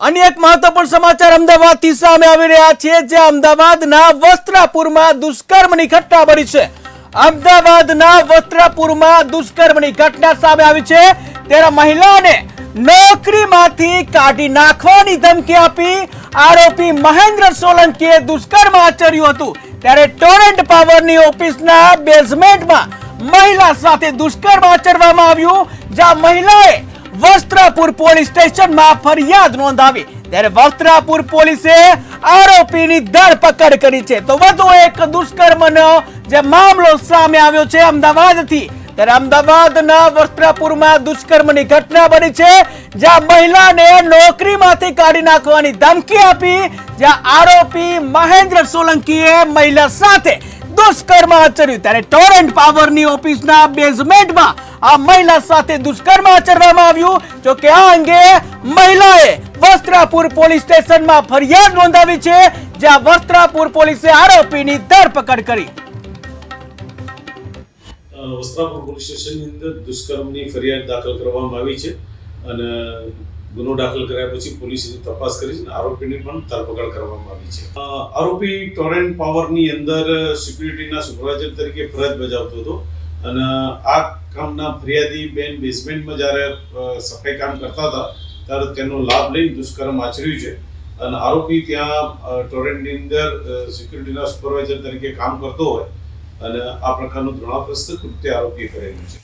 અન્ય એક મહત્વપૂર્ણ સમાચાર અમદાવાદથી સામે આવી રહ્યા છે, જે અમદાવાદના વસ્ત્રાપુરમાં દુષ્કર્મની ઘટના બની છે. અમદાવાદના વસ્ત્રાપુરમાં દુષ્કર્મની ઘટના સામે આવી છે. ત્યારે મહિલાને નોકરીમાંથી કાઢી નાખવાની ધમકી આપી આરોપી મહેન્દ્ર સોલંકીએ દુષ્કર્મ આચર્યું હતું. ત્યારે ટોરેન્ટ પાવરની ઓફિસના બેઝમેન્ટમાં મહિલા સાથે દુષ્કર્મ આચરવામાં આવ્યું, જ્યાં મહિલાએ વસ્ત્રાપુર પોલીસ સ્ટેશનમાં ફરિયાદ નોંધાવી. ત્યારે વસ્ત્રાપુર પોલીસે આરોપીની ધરપકડ કરી છે. તો વધુ એક દુષ્કર્મનો જે મામલો સામે આવ્યો છે અમદાવાદથી. ત્યારે અમદાવાદના વસ્ત્રાપુરમાં દુષ્કર્મની ઘટના બની છે. જ્યાં મહિલાને નોકરીમાંથી કાઢી નાખવાની ધમકી આપી જ્યાં આરોપી મહેન્દ્ર સોલંકીએ મહિલા સાથે દુષ્કર્મ આચર્યું. ત્યારે ટોરેન્ટ પાવરની ઓફિસના બેઝમેન્ટમાં આ મહિલા સાથે દુષ્કર્મ આચરવામાં આવ્યું. જો કે આ અંગે મહિલાએ વસ્ત્રાપુર પોલીસ સ્ટેશનમાં ફરિયાદ નોંધાવી છે, જ્યાં વસ્ત્રાપુર પોલીસે આરોપીની ધરપકડ કરી. વસ્ત્રાપુર પોલીસ સ્ટેશનની અંદર દુષ્કર્મની ફરિયાદ દાખલ કરવામાં આવી છે અને ગુનો દાખલ કર્યા પછી પોલીસે તપાસ કરી છે અને આરોપીની પણ ધરપકડ કરવામાં આવી છે. આરોપી ટોરેન્ટ પાવરની અંદર સિક્યુરિટીના સુપરવાઇઝર તરીકે ફરજ બજાવતો હતો. અને આ કામના ફરિયાદી બેન બેઝમેન્ટમાં જ્યારે સફાઈ કામ કરતા હતા, ત્યારે તેનો લાભ લઈ દુષ્કર્મ આચર્યું છે. અને આરોપી ત્યાં ટોરેન્ટની અંદર સિક્યુરિટીના સુપરવાઇઝર તરીકે કામ કરતો હોય. અને આ પ્રકારનું ઘૃણાપ્રસ્ત કૃત્ય આરોપીએ કરેલું છે.